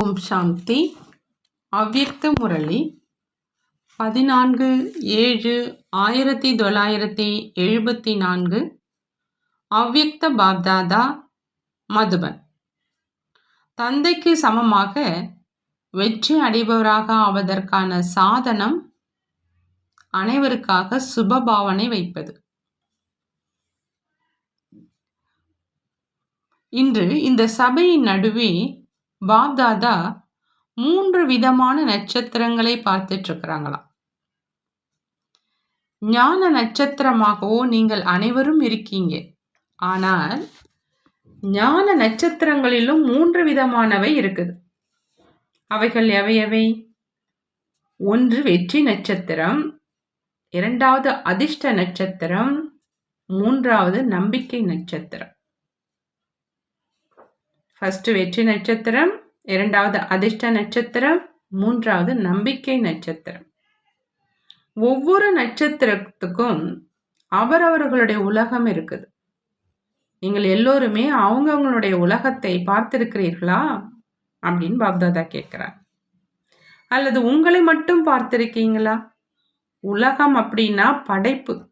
ஓம் சாந்தி. அவ்யக்த முரளி. பதினான்கு ஏழு ஆயிரத்தி தொள்ளாயிரத்தி எழுபத்தி நான்கு. அவ்யக்த பாப்தாதா மதுபன். தந்தைக்கு சமமாக வெற்றி அடைபவராக ஆவதற்கான சாதனம் அனைவருக்காக சுபபாவனை வைப்பது. இன்று இந்த சபையின் நடுவே பாப்தாதா மூன்று விதமான நட்சத்திரங்களை பார்த்துட்டு இருக்கிறாங்களாம் ஞான நட்சத்திரமாகவோ நீங்கள் அனைவரும் இருக்கீங்க. ஆனால் ஞான நட்சத்திரங்களிலும் மூன்று விதமானவை இருக்குது. அவைகள் எவை எவை? ஒன்று வெற்றி நட்சத்திரம் இரண்டாவது அதிர்ஷ்ட நட்சத்திரம் மூன்றாவது நம்பிக்கை நட்சத்திரம். ஃபஸ்ட்டு வெற்றி நட்சத்திரம் இரண்டாவது அதிர்ஷ்ட நட்சத்திரம் மூன்றாவது நம்பிக்கை நட்சத்திரம். ஒவ்வொரு நட்சத்திரத்துக்கும் அவரவர்களுடைய உலகம் இருக்குது. நீங்கள் எல்லோருமே அவங்கவுங்களுடைய உலகத்தை பார்த்திருக்கிறீர்களா? அப்படின்னு பாப்தாதா கேட்குறார். அல்லது உங்களை மட்டும் பார்த்திருக்கீங்களா? உலகம் அப்படின்னா படைப்பு.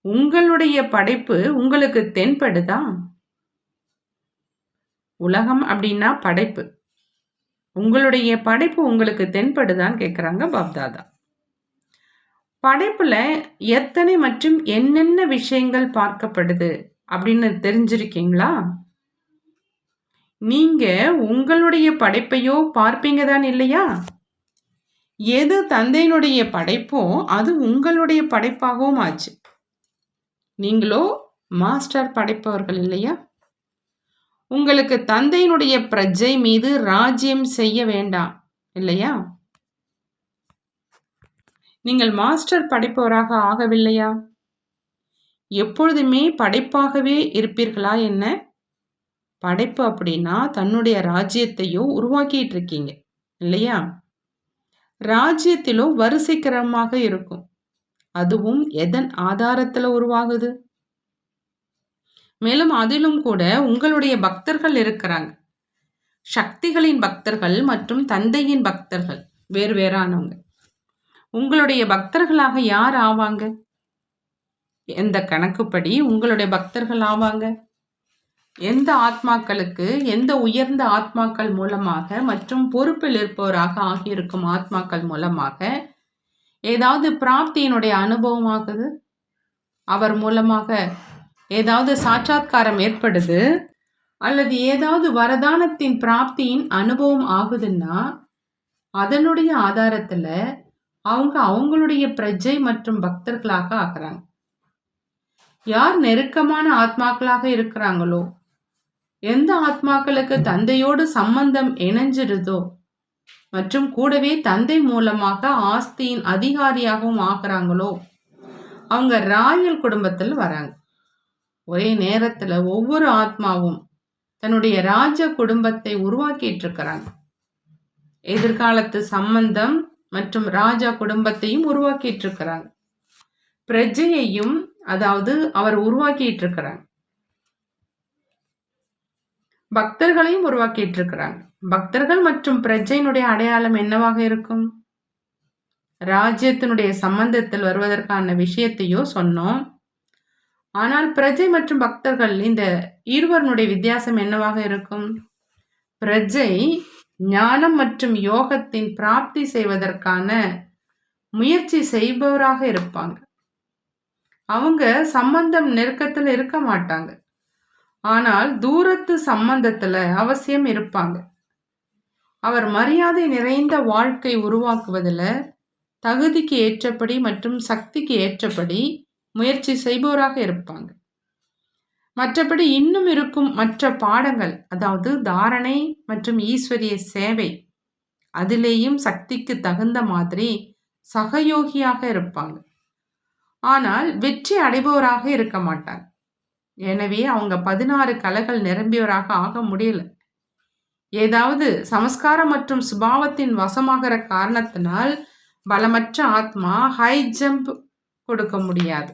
உங்களுடைய படைப்பு உங்களுக்கு தென்படுதா? உலகம் அப்படின்னா படைப்பு. உங்களுடைய படைப்பு உங்களுக்கு தென்படுதான்னு கேட்குறாங்க பாப்தாதா. படைப்புல எத்தனை மற்றும் என்னென்ன விஷயங்கள் பார்க்கப்படுது அப்படின்னு தெரிஞ்சிருக்கீங்களா? நீங்க உங்களுடைய படைப்பையோ பார்ப்பீங்க தான் இல்லையா? எது தந்தையினுடைய படைப்போ அது உங்களுடைய படைப்பாகவும் ஆச்சு. நீங்களோ மாஸ்டர் படைப்பவர்கள் இல்லையா? உங்களுக்கு தந்தையினுடைய பிரஜை மீது ராஜ்யம் செய்ய வேண்டாம் இல்லையா? நீங்கள் மாஸ்டர் படைப்பவராக ஆகவில்லையா? எப்பொழுதுமே படைப்பாகவே இருப்பீர்களா என்ன? படைப்பு அப்படின்னா தன்னுடைய ராஜ்யத்தையோ உருவாக்கிட்டு இருக்கீங்க இல்லையா? ராஜ்யத்திலோ வரிசைக்கிரமாக இருக்கும். அதுவும் எதன் ஆதாரத்தில் உருவாகுது? மேலும் அதிலும் கூட உங்களுடைய பக்தர்கள் இருக்கிறாங்க. சக்திகளின் பக்தர்கள் மற்றும் தந்தையின் பக்தர்கள் வேறு வேறானவங்க. உங்களுடைய பக்தர்களாக யார் ஆவாங்க? எந்த கணக்குப்படி உங்களுடைய பக்தர்கள் ஆவாங்க? எந்த ஆத்மாக்களுக்கு எந்த உயர்ந்த ஆத்மாக்கள் மூலமாக மற்றும் பொறுப்பில் இருப்பவராக ஆகியிருக்கும் ஆத்மாக்கள் மூலமாக ஏதாவது பிராப்தியினுடைய அனுபவம் ஆகுது? அவர் மூலமாக ஏதாவது சாட்சாத்காரம் ஏற்படுது அல்லது ஏதாவது வரதானத்தின் பிராப்தியின் அனுபவம் ஆகுதுன்னா அதனுடைய ஆதாரத்தில் அவங்க அவங்களுடைய பிரஜை மற்றும் பக்தர்களாக ஆகிறாங்க. யார் நெருக்கமான ஆத்மாக்களாக இருக்கிறாங்களோ எந்த ஆத்மாக்களுக்கு தந்தையோடு சம்பந்தம் இணைஞ்சிருதோ மற்றும் கூடவே தந்தை மூலமாக ஆஸ்தியின் அதிகாரியாகவும் ஆகிறாங்களோ அவங்க ராயல் குடும்பத்தில் வராங்க. ஒரே நேரத்தில் ஒவ்வொரு ஆத்மாவும் தன்னுடைய ராஜ குடும்பத்தை உருவாக்கிட்டு இருக்கிறாங்க எதிர்காலத்து சம்பந்தம் மற்றும் ராஜா குடும்பத்தையும் உருவாக்கிட்டு இருக்கிறாங்க பிரஜையையும் அதாவது அவர் உருவாக்கிட்டு இருக்கிறாங்க பக்தர்களையும் உருவாக்கிட்டு இருக்கிறாங்க பக்தர்கள் மற்றும் பிரஜையினுடைய அடையாளம் என்னவாக இருக்கும்? ராஜ்யத்தினுடைய சம்பந்தத்தில் வருவதற்கான விஷயத்தையோ சொன்னோம். ஆனால் பிரஜை மற்றும் பக்தர்கள் இந்த இருவருடைய வித்தியாசம் என்னவாக இருக்கும்? பிரஜை ஞானம் மற்றும் யோகத்தின் பிராப்தி செய்வதற்கான முயற்சி செய்பவராக இருப்பாங்க. அவங்க சம்பந்தம் நெருக்கத்தில் இருக்க மாட்டாங்க. ஆனால் தூரத்து சம்பந்தத்தில் அவசியம் இருப்பாங்க. அவர் மரியாதை நிறைந்த வாழ்க்கை உருவாக்குவதில் தகுதிக்கு ஏற்றபடி மற்றும் சக்திக்கு ஏற்றபடி முயற்சி செய்பவராக இருப்பாங்க. மற்றபடி இன்னும் இருக்கும் மற்ற பாடங்கள் அதாவது தாரணை மற்றும் ஈஸ்வரிய சேவை அதிலேயும் சக்திக்கு தகுந்த மாதிரி சகயோகியாக இருப்பாங்க. ஆனால் வெற்றி அடைபவராக இருக்க மாட்டாங்க. எனவே அவங்க பதினாறு கலைகள் நிரம்பியவராக ஆக முடியல. ஏதாவது சமஸ்காரம் மற்றும் சுபாவத்தின் வசமாகிற காரணத்தினால் பலமற்ற ஆத்மா ஹை ஜம்ப் கொடுக்க முடியாது.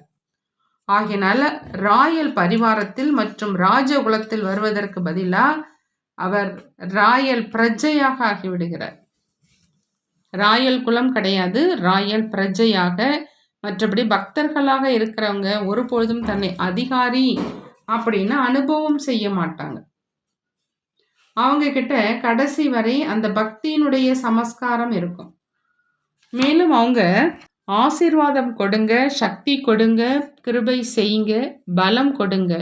ஆகினால ராயல் பரிவாரத்தில் மற்றும் ராஜகுலத்தில் வருவதற்கு பதிலாக அவர் ராயல் பிரஜையாக ஆகிவிடுகிறார். ராயல் குலம் கிடையாது. ராயல் பிரஜையாக மற்றபடி பக்தர்களாக இருக்கிறவங்க ஒருபொழுதும் தன்னை அதிகாரி அப்படின்னு அனுபவம் செய்ய மாட்டாங்க. அவங்க கிட்ட கடைசி வரை அந்த பக்தியினுடைய சமஸ்காரம் இருக்கும். மேலும் அவங்க ஆசீர்வாதம் கொடுங்க சக்தி கொடுங்க கிருபை செய்யுங்க பலம் கொடுங்க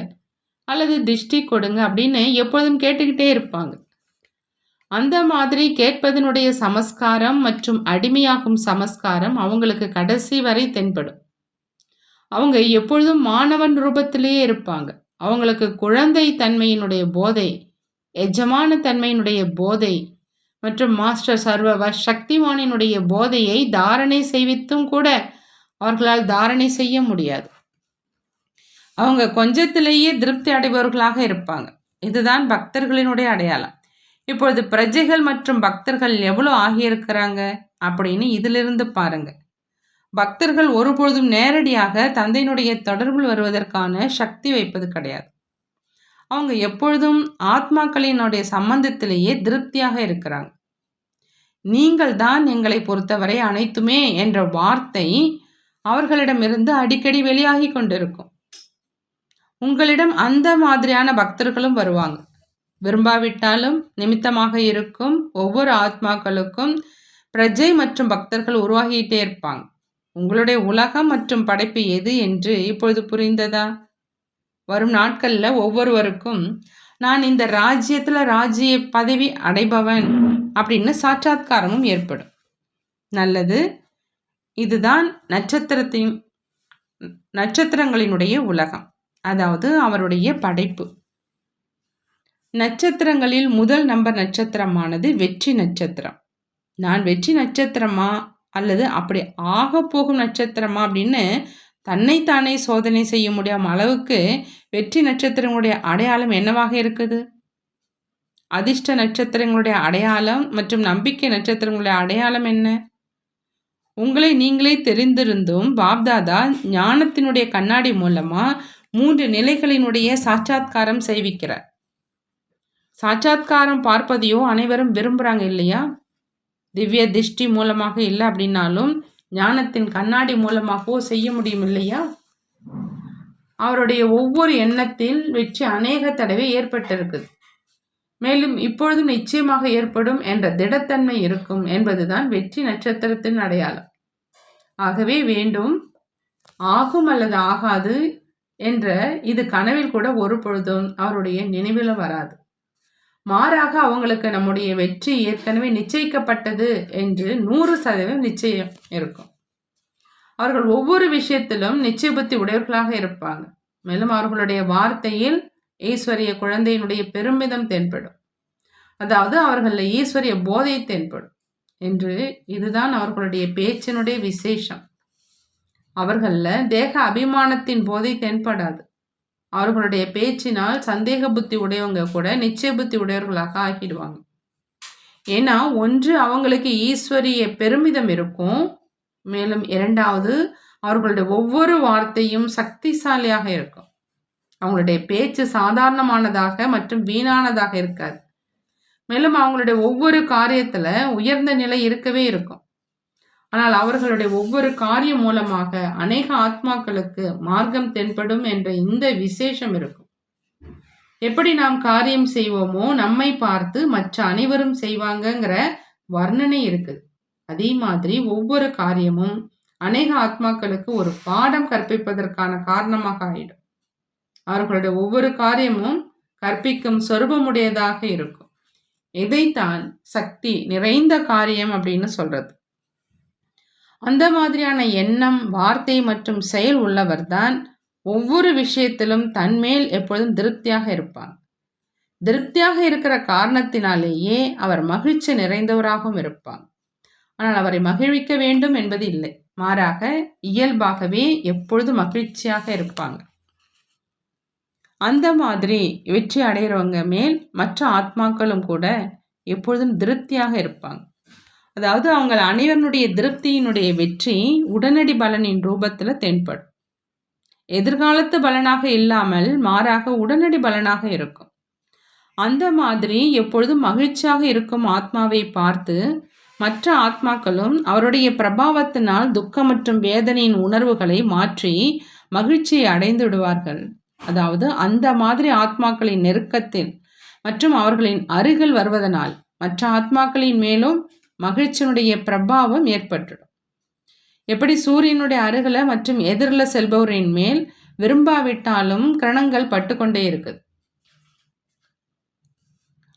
அல்லது திஷ்டி கொடுங்க அப்படின்னு எப்பொழுதும் கேட்டுக்கிட்டே இருப்பாங்க. அந்த மாதிரி கேட்பதனுடைய சமஸ்காரம் மற்றும் அடிமையாகும் சமஸ்காரம் அவங்களுக்கு கடைசி வரை தென்படும். அவங்க எப்பொழுதும் மாணவன் ரூபத்திலேயே இருப்பாங்க. அவங்களுக்கு குழந்தை தன்மையினுடைய போதை எஜமான தன்மையினுடைய போதை மற்றும் மாஸ்டர் சர்வ சக்திவானினுடைய போதையை தாரணை செய்வித்தும் கூட அவர்களால் தாரணை செய்ய முடியாது. அவங்க கொஞ்சத்திலேயே திருப்தி அடைபவர்களாக இருப்பாங்க. இதுதான் பக்தர்களினுடைய அடையாளம். இப்பொழுது பிரஜைகள் மற்றும் பக்தர்கள் எவ்வளோ ஆகியிருக்கிறாங்க அப்படின்னு இதிலிருந்து பாருங்க. பக்தர்கள் ஒருபொழுதும் நேரடியாக தந்தையினுடைய தொடர்பில் வருவதற்கான சக்தி வைப்பது கிடையாது. அவங்க எப்பொழுதும் ஆத்மாக்களினுடைய சம்பந்தத்திலேயே திருப்தியாக இருக்கிறாங்க. நீங்கள் தான் எங்களை பொறுத்தவரை அனைத்துமே என்ற வார்த்தை அவர்களிடமிருந்து அடிக்கடி வெளியாகி கொண்டிருக்கும். உங்களிடம் அந்த மாதிரியான பக்தர்களும் வருவாங்க. விரும்பாவிட்டாலும் நிமித்தமாக இருக்கும் ஒவ்வொரு ஆத்மாக்களுக்கும் பிரஜை மற்றும் பக்தர்கள் உருவாகிட்டே இருப்பாங்க. உங்களுடைய உலகம் மற்றும் படைப்பு எது என்று இப்பொழுது புரிந்ததா? வரும் நாட்களில் ஒவ்வொருவருக்கும் நான் இந்த ராஜ்யத்தில் ராஜ்ய பதவி அடைபவன் அப்படின்னு சாட்சாத்காரமும் ஏற்படும். நல்லது. இதுதான் நட்சத்திரத்தின் நட்சத்திரங்களினுடைய உலகம். அதாவது அவருடைய படைப்பு. நட்சத்திரங்களில் முதல் நம்பர் நட்சத்திரமானது வெற்றி நட்சத்திரம். நான் வெற்றி நட்சத்திரமா? அல்லது அப்படி ஆக போகும் நட்சத்திரமா? அப்படின்னு தன்னைத்தானே சோதனை செய்ய முடியாம அளவுக்கு வெற்றி நட்சத்திரங்களுடைய அடையாளம் என்னவாக இருக்குது? அதிர்ஷ்ட நட்சத்திரங்களுடைய அடையாளம் மற்றும் நம்பிக்கை நட்சத்திரங்களுடைய அடையாளம் என்ன? உங்களை நீங்களே தெரிந்திருந்தும் பாப்தாதா ஞானத்தினுடைய கண்ணாடி மூலமா மூன்று நிலைகளினுடைய சாட்சாத்காரம் செய்விக்கிறார். சாட்சாத்காரம் பார்ப்பதையோ அனைவரும் விரும்புகிறாங்க இல்லையா? திவ்ய திருஷ்டி மூலமாக இல்லை அப்படின்னாலும் ஞானத்தின் கண்ணாடி மூலமாகவோ செய்ய முடியும் இல்லையா அவருடைய ஒவ்வொரு எண்ணத்தில் வெற்றி அநேக தடவை ஏற்பட்டிருக்குது. மேலும் இப்பொழுதும் நிச்சயமாக ஏற்படும் என்ற திடத்தன்மை இருக்கும் என்பதுதான் வெற்றி நட்சத்திரத்தின் அடையாளம். ஆகவே வேண்டும். ஆகும் அல்லது ஆகாது என்ற இது கனவில் கூட ஒரு பொழுதும் அவருடைய நினைவில் வராது. மாறாக அவங்களுக்கு நம்முடைய வெற்றி ஏற்கனவே நிச்சயிக்கப்பட்டது என்று நூறு சதவீதம் நிச்சயம் இருக்கும். அவர்கள் ஒவ்வொரு விஷயத்திலும் நிச்சய புத்தி உடையவர்களாக இருப்பாங்க. மேலும் அவர்களுடைய வார்த்தையில் ஈஸ்வரிய குழந்தையினுடைய பெருமிதம் தென்படும். அதாவது அவர்களில் ஈஸ்வரிய போதை தென்படும் என்று இதுதான் அவர்களுடைய பேச்சினுடைய விசேஷம். அவர்களில் தேக அபிமானத்தின் போதை தென்படாது. அவர்களுடைய பேச்சினால் சந்தேக புத்தி உடையவங்க கூட நிச்சய புத்தி உடையவர்களாக ஆகிடுவாங்க. ஏன்னா ஒன்று அவங்களுக்கு ஈஸ்வரிய பெருமிதம் இருக்கும். மேலும் இரண்டாவது அவர்களுடைய ஒவ்வொரு வார்த்தையும் சக்திசாலியாக இருக்கும். அவங்களுடைய பேச்சு சாதாரணமானதாக மற்றும் வீணானதாக இருக்காது. மேலும் அவங்களுடைய ஒவ்வொரு காரியத்தில் உயர்ந்த நிலை இருக்கவே இருக்கும். ஆனால் அவர்களுடைய ஒவ்வொரு காரியம் மூலமாக அநேக ஆத்மாக்களுக்கு மார்க்கம் தென்படும் என்ற இந்த விசேஷம் இருக்கும். எப்படி நாம் காரியம் செய்வோமோ நம்மை பார்த்து மற்ற அனைவரும் செய்வாங்கங்கிற வர்ணனை இருக்குது. அதே மாதிரி ஒவ்வொரு காரியமும் அநேக ஆத்மாக்களுக்கு ஒரு பாடம் கற்பிப்பதற்கான காரணமாக ஆயிடும். அவர்களுடைய ஒவ்வொரு காரியமும் கற்பிக்கும் சொருபமுடையதாக இருக்கும். இதைத்தான் சக்தி நிறைந்த காரியம் அப்படின்னு சொல்றது. அந்த மாதிரியான எண்ணம் வார்த்தை மற்றும் செயல் உள்ளவர்தான் ஒவ்வொரு விஷயத்திலும் தன்மேல் எப்பொழுதும் திருப்தியாக இருப்பார். திருப்தியாக இருக்கிற காரணத்தினாலேயே அவர் மகிழ்ச்சி நிறைந்தவராகவும் இருப்பார். ஆனால் அவரை மகிழ்விக்க வேண்டும் என்பது இல்லை. மாறாக இயல்பாகவே எப்பொழுதும் மகிழ்ச்சியாக இருப்பாங்க. அந்த மாதிரி வெற்றி அடைகிறவங்க மேல் மற்ற ஆத்மாக்களும் கூட எப்பொழுதும் திருப்தியாக இருப்பாங்க. அதாவது அவங்க அனைவருடைய திருப்தியினுடைய வெற்றி உடனடி பலனின் ரூபத்தில் தென்படும். எதிர்காலத்து பலனாக இல்லாமல் மாறாக உடனடி பலனாக இருக்கும். அந்த மாதிரி எப்பொழுதும் மகிழ்ச்சியாக இருக்கும் ஆத்மாவை பார்த்து மற்ற ஆத்மாக்களும் அவருடைய பிரபாவத்தினால் துக்கம் மற்றும் வேதனையின் உணர்வுகளை மாற்றி மகிழ்ச்சியை அடைந்து விடுவார்கள் அதாவது அந்த மாதிரி ஆத்மாக்களின் நெருக்கத்தில் மற்றும் அவர்களின் அருகில் வருவதனால் மற்ற ஆத்மாக்களின் மேலும் மகிழ்ச்சியினுடைய பிரபாவம் ஏற்பட்டுடும். எப்படி சூரியனுடைய அருகில் மற்றும் எதிரில் செல்பவரின் மேல் விரும்பாவிட்டாலும் கிரணங்கள் பட்டுக்கொண்டே இருக்குது.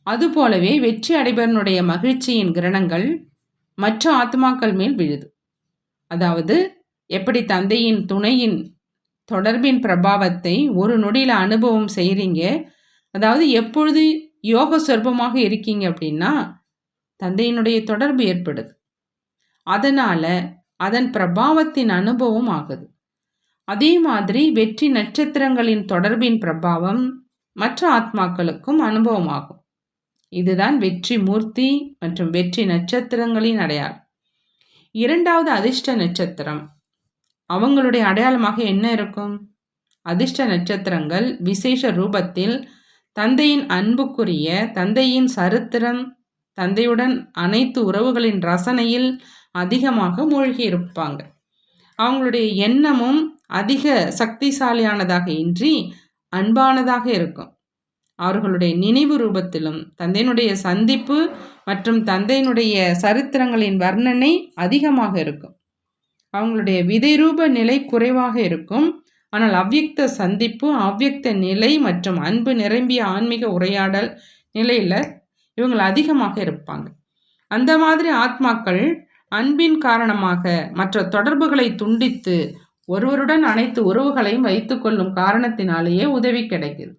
அதுபோலவே வெற்றி அடைபவனுடைய மகிழ்ச்சியின் கிரணங்கள் மற்ற ஆத்மாக்கள் மேல் விழுது. அதாவது எப்படி தந்தையின் துணையின் தொடர்பின் பிரபாவத்தை ஒரு நொடியில் அனுபவம் செய்கிறீங்க அதாவது எப்பொழுது யோக சொர்பமாக இருக்கீங்க அப்படின்னா தந்தையினுடைய தொடர்பு ஏற்படுது. அதனால் அதன் பிரபாவத்தின் அனுபவம் ஆகுது. அதே மாதிரி வெற்றி நட்சத்திரங்களின் தொடர்பின் பிரபாவம் மற்ற ஆத்மாக்களுக்கும் அனுபவமாகும் இதுதான் வெற்றி மூர்த்தி மற்றும் வெற்றி நட்சத்திரங்களின் அடையாளம். இரண்டாவது அதிர்ஷ்ட நட்சத்திரம். அவங்களுடைய அடையாளமாக என்ன இருக்கும்? அதிர்ஷ்ட நட்சத்திரங்கள் விசேஷ ரூபத்தில் தந்தையின் அன்புக்குரிய தந்தையின் சரித்திரம் தந்தையுடன் அனைத்து உறவுகளின் ரசனையில் அதிகமாக மூழ்கி இருப்பாங்க அவங்களுடைய எண்ணமும் அதிக சக்திசாலியானதாக இன்றி அன்பானதாக இருக்கும். அவர்களுடைய நினைவு ரூபத்திலும் தந்தையினுடைய சந்திப்பு மற்றும் தந்தையினுடைய சரித்திரங்களின் வர்ணனை அதிகமாக இருக்கும். அவங்களுடைய விதை ரூப நிலை குறைவாக இருக்கும். ஆனால் அவ்வியக்த சந்திப்பு அவ்வியக்த நிலை மற்றும் அன்பு நிரம்பிய ஆன்மீக உரையாடல் நிலையில் இவங்கள் அதிகமாக இருப்பாங்க. அந்த மாதிரி ஆத்மாக்கள் அன்பின் காரணமாக மற்ற தொடர்புகளை துண்டித்து ஒருவருடன் அனைத்து உறவுகளையும் வைத்துக்கொள்ளும் காரணத்தினாலேயே உதவி கிடைக்குது.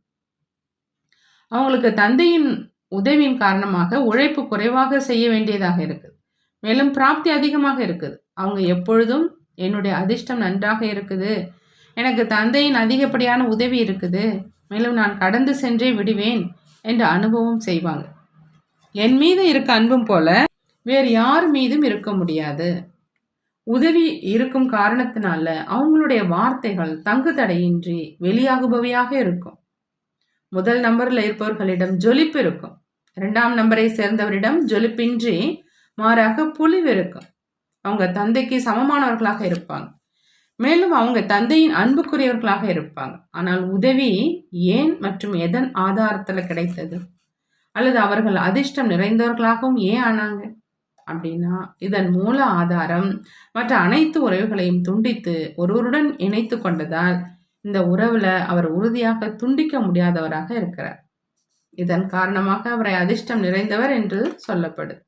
அவங்களுக்கு தந்தையின் உதவியின் காரணமாக உழைப்பு குறைவாக செய்ய வேண்டியதாக இருக்குது. மேலும் பிராப்தி அதிகமாக இருக்குது. அவங்க எப்பொழுதும் என்னுடைய அதிர்ஷ்டம் நன்றாக இருக்குது. எனக்கு தந்தையின் அதிகப்படியான உதவி இருக்குது. மேலும் நான் கடந்து சென்றே விடுவேன் என்ற அனுபவம் செய்வாங்க. என் மீது இருக்க அன்பும் போல வேறு யார் மீதும் இருக்க முடியாது. உதவி இருக்கும் காரணத்தினால அவங்களுடைய வார்த்தைகள் தங்கு தடையின்றி வெளியாகுபவையாக இருக்கும். முதல் நம்பரில் இருப்பவர்களிடம் ஜொலிப்பு இருக்கும். இரண்டாம் நம்பரை சேர்ந்தவரிடம் ஜொலிப்பின்றி மாறாக புலிவு இருக்கும். அவங்க தந்தைக்கு சமமானவர்களாக இருப்பாங்க. மேலும் அவங்க தந்தையின் அன்புக்குரியவர்களாக இருப்பாங்க. ஆனால் உதவி ஏன் மற்றும் எதன் ஆதாரத்தில் கிடைத்தது? அல்லது அவர்கள் அதிர்ஷ்டம் நிறைந்தவர்களாகவும் ஏன் ஆனாங்க? அப்படின்னா இதன் மூல ஆதாரம் மற்ற அனைத்து உறவுகளையும் துண்டித்து ஒருவருடன் இணைத்து கொண்டதால் இந்த உறவுல அவர் உறுதியாக துண்டிக்க முடியாதவராக இருக்கிறார். இதன் காரணமாக அவரை அதிர்ஷ்டம் நிறைந்தவர் என்று சொல்லப்படும்.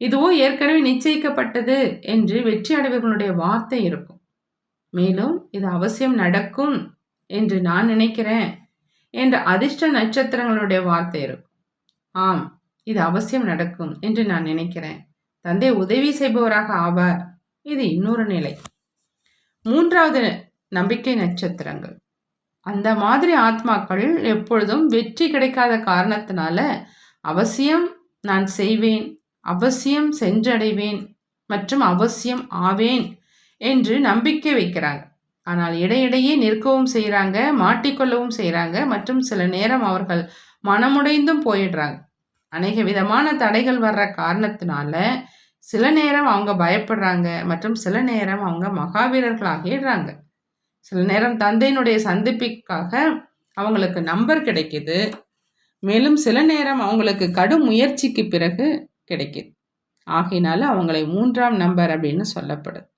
இதுவோ ஏற்கனவே நிச்சயிக்கப்பட்டது என்று வெற்றி அடைவர்களுடைய வார்த்தை இருக்கும். மேலும் இது அவசியம் நடக்கும் என்று நான் நினைக்கிறேன் என்ற அதிர்ஷ்ட நட்சத்திரங்களுடைய வார்த்தை இருக்கும். ஆம் இது அவசியம் நடக்கும் என்று நான் நினைக்கிறேன். தந்தை உதவி செய்பவராக ஆவார். இது இன்னொரு நிலை. மூன்றாவது நம்பிக்கை நட்சத்திரங்கள். அந்த மாதிரி ஆத்மாக்கள் எப்பொழுதும் வெற்றி கிடைக்காத காரணத்தினால அவசியம் நான் செய்வேன் அவசியம் சென்றடைவேன் மற்றும் அவசியம் ஆவேன் என்று நம்பிக்கை வைக்கிறாங்க. ஆனால் இடையிடையே நிற்கவும் செய்கிறாங்க மாட்டிக்கொள்ளவும் செய்கிறாங்க மற்றும் சில நேரம் அவர்கள் மனமுடைந்தும் போயிடுறாங்க. அநேக விதமான தடைகள் வர்ற காரணத்தினால சில நேரம் அவங்க பயப்படுறாங்க மற்றும் சில நேரம் அவங்க மகாவீரர்களாகிடுறாங்க. சில நேரம் தந்தையினுடைய சந்திப்பிற்காக அவங்களுக்கு நம்பர் கிடைக்குது. மேலும் சில நேரம் அவங்களுக்கு கடும் முயற்சிக்கு பிறகு கிடைக்குது. ஆகையினால அவங்களை மூன்றாம் நம்பர் அப்படின்னு சொல்லப்படுது.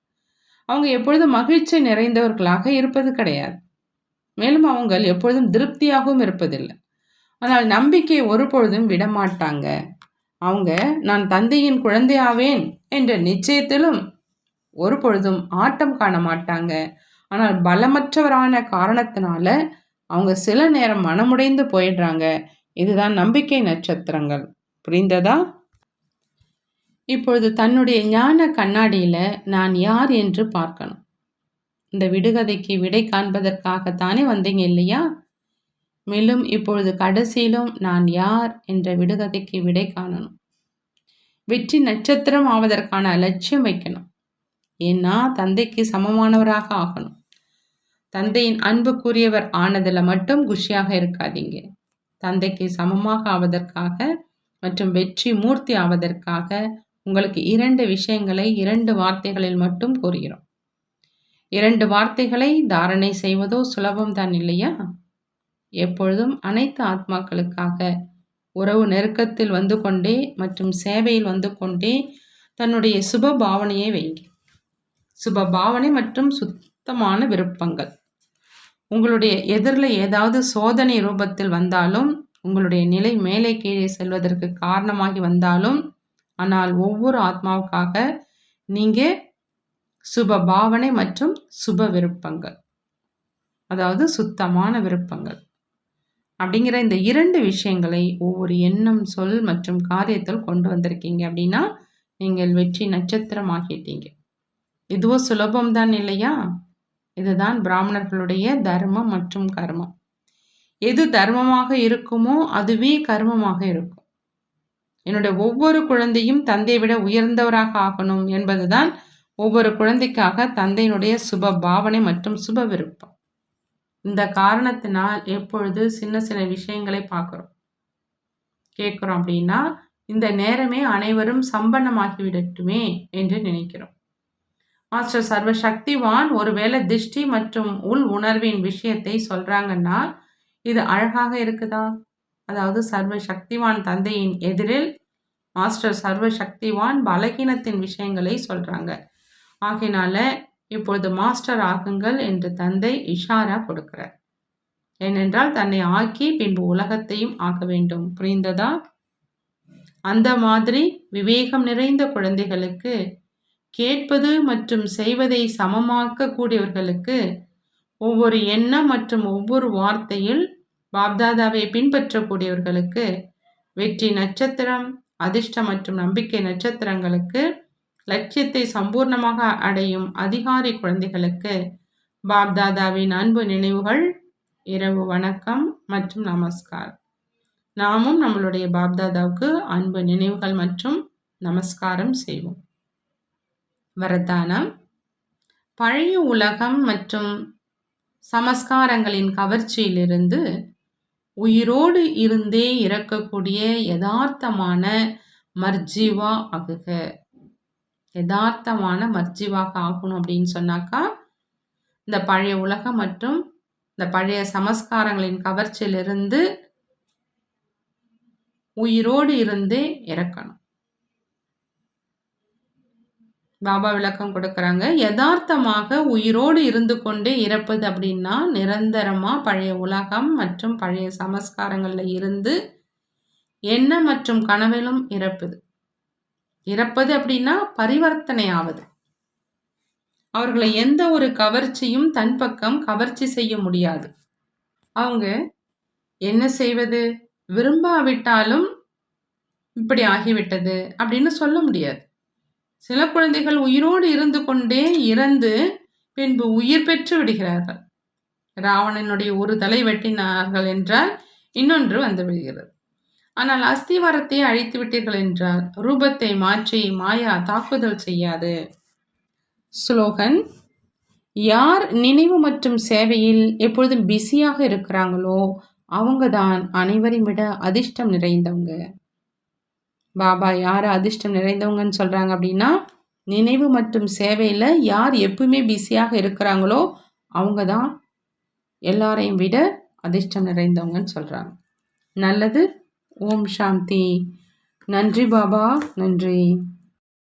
அவங்க எப்பொழுதும் மகிழ்ச்சி நிறைந்தவர்களாக இருப்பது கிடையாது. மேலும் அவங்கள் எப்பொழுதும் திருப்தியாகவும் இருப்பதில்லை. ஆனால் நம்பிக்கை ஒருபொழுதும் விடமாட்டாங்க. அவங்க நான் தந்தையின் குழந்தையாவேன் என்ற நிச்சயத்திலும் ஒரு பொழுதும் ஆட்டம் காண மாட்டாங்க. ஆனால் பலமற்றவரான காரணத்தினால அவங்க சில நேரம் மனமுடைந்து போயிடுறாங்க. இதுதான் நம்பிக்கை நட்சத்திரங்கள். புரிந்ததா? இப்பொழுது தன்னுடைய ஞான கண்ணாடியில் நான் யார் என்று பார்க்கணும். இந்த விடுகதைக்கு விடை காண்பதற்காகத்தானே வந்தீங்க இல்லையா? மேலும் இப்பொழுது கடைசியிலும் நான் யார் என்ற விடுகதைக்கு விடை காணணும். வெற்றி நட்சத்திரம் ஆவதற்கான லட்சியம் வைக்கணும். ஏன்னா தந்தைக்கு சமமானவராக ஆகணும். தந்தையின் அன்புக்குரியவர் ஆனதில் மட்டும் குஷியாக இருக்காதீங்க. தந்தைக்கு சமமாக ஆவதற்காக மற்றும் வெற்றி மூர்த்தி ஆவதற்காக உங்களுக்கு இரண்டு விஷயங்களை இரண்டு வார்த்தைகளில் மட்டும் கூறுகிறோம். இரண்டு வார்த்தைகளை தாரணை செய்வதோ சுலபம்தான் இல்லையா? எப்பொழுதும் அனைத்து ஆத்மாக்களுக்காக உறவு நெருக்கத்தில் வந்து கொண்டே மற்றும் சேவையில் வந்து கொண்டே தன்னுடைய சுப பாவனையை வைங்க சுப பாவனை மற்றும் சுத்தமான விருப்பங்கள். உங்களுடைய எதிரில் ஏதாவது சோதனை ரூபத்தில் வந்தாலும் உங்களுடைய நிலை மேலே கீழே செல்வதற்கு காரணமாகி வந்தாலும் ஆனால் ஒவ்வொரு ஆத்மாவுக்காக நீங்கள் சுப பாவனை மற்றும் சுப விருப்பங்கள். அதாவது சுத்தமான விருப்பங்கள். அப்படிங்கிற இந்த இரண்டு விஷயங்களை ஒவ்வொரு எண்ணம் சொல் மற்றும் காரியத்தில் கொண்டு வந்திருக்கீங்க அப்படின்னா நீங்கள் வெற்றி நட்சத்திரம் ஆகிட்டீங்க. சுலபம் சுலபம்தான் இல்லையா? இதுதான் பிராமணர்களுடைய தர்மம் மற்றும் கர்மம். எது தர்மமாக இருக்குமோ அதுவே கர்மமாக இருக்கும். என்னுடைய ஒவ்வொரு குழந்தையும் தந்தையை விட உயர்ந்தவராக ஆகணும் என்பதுதான் ஒவ்வொரு குழந்தைக்காக தந்தையினுடைய சுப பாவனை மற்றும் சுப விருப்பம். இந்த காரணத்தினால் எப்பொழுது சின்ன சின்ன விஷயங்களை பார்க்குறோம். கேட்குறோம் அப்படின்னா இந்த நேரமே அனைவரும் சம்பன்னமாகிவிடட்டுமே என்று நினைக்கிறோம். மாஸ்டர் சர்வ சக்திவான் ஒருவேளை திருஷ்டி மற்றும் உள் உணர்வின் விஷயத்தை சொல்றாங்கன்னா இது அழகாக இருக்குதா? அதாவது சர்வ சக்திவான் தந்தையின் எதிரில் மாஸ்டர் சர்வ சக்திவான் பலகீனத்தின் விஷயங்களை சொல்கிறாங்க ஆகினால இப்பொழுது மாஸ்டர் ஆகுங்கள் என்று தந்தை இஷாரா கொடுக்கிறார். ஏனென்றால் தன்னை ஆக்கி பின்பு உலகத்தையும் ஆக்க வேண்டும். புரிந்ததா? அந்த மாதிரி விவேகம் நிறைந்த குழந்தைகளுக்கு கேட்பது மற்றும் செய்வதை சமமாக்க கூடியவர்களுக்கு ஒவ்வொரு எண்ணம் மற்றும் ஒவ்வொரு வார்த்தையில் பாப்தாதாவை பின்பற்றக்கூடியவர்களுக்கு வெற்றி நட்சத்திரம் அதிர்ஷ்டம் மற்றும் நம்பிக்கை நட்சத்திரங்களுக்கு லட்சியத்தை சம்பூர்ணமாக அடையும் அதிகாரி குழந்தைகளுக்கு பாப்தாதாவின் அன்பு நினைவுகள் இரவு வணக்கம் மற்றும் நமஸ்கார். நாமும் நம்மளுடைய பாப்தாதாவுக்கு அன்பு நினைவுகள் மற்றும் நமஸ்காரம் செய்வோம். வரதானம். பழைய உலகம் மற்றும் சமஸ்காரங்களின் கவர்ச்சியிலிருந்து உயிரோடு இருந்தே இறக்கக்கூடிய யதார்த்தமான மர்ஜீவா ஆகுக யதார்த்தமான மர்ஜீவாக ஆகணும் அப்படின்னு சொன்னாக்கா இந்த பழைய உலகம் மற்றும் இந்த பழைய சமஸ்காரங்களின் கவர்ச்சியிலிருந்து உயிரோடு இருந்தே இறக்கணும். பாபா விளக்கம் கொடுக்குறாங்க. யதார்த்தமாக உயிரோடு இருந்து கொண்டே இறப்பது அப்படின்னா நிரந்தரமாக பழைய உலகம் மற்றும் பழைய சமஸ்காரங்களில் இருந்து எண்ணம் மற்றும் கனவிலும் இறப்புது. இறப்பது அப்படின்னா பரிவர்த்தனை ஆவது. அவர்களை எந்த ஒரு கவர்ச்சியும் தன் பக்கம் கவர்ச்சி செய்ய முடியாது. அவங்க என்ன செய்வது? விரும்பாவிட்டாலும் இப்படி ஆகிவிட்டது அப்படின்னு சொல்ல முடியாது. சில குழந்தைகள் உயிரோடு இருந்து கொண்டே இறந்து பின்பு உயிர் பெற்று விடுகிறார்கள். ராவணனுடைய ஒரு தலை வெட்டினார்கள் என்றால் இன்னொன்று வந்து விடுகிறது. ஆனால் அஸ்திவாரத்தை அழித்து விட்டீர்கள் என்றால் ரூபத்தை மாற்றி மாயா தாக்குதல் செய்யாது. ஸ்லோகன் யார் நினைவு மற்றும் சேவையில் எப்பொழுதும் பிஸியாக இருக்கிறாங்களோ அவங்க தான் அனைவரையும் விட அதிர்ஷ்டம் நிறைந்தவங்க. பாபா யார் அதிர்ஷ்டம் நிறைந்தவங்கன்னு சொல்கிறாங்க அப்படின்னா நினைவு மற்றும் சேவையில் யார் எப்பவுமே பிஸியாக இருக்கிறாங்களோ அவங்க தான் எல்லாரையும் விட அதிர்ஷ்டம் நிறைந்தவங்கன்னு சொல்கிறாங்க நல்லது. ஓம் சாந்தி. நன்றி பாபா. நன்றி.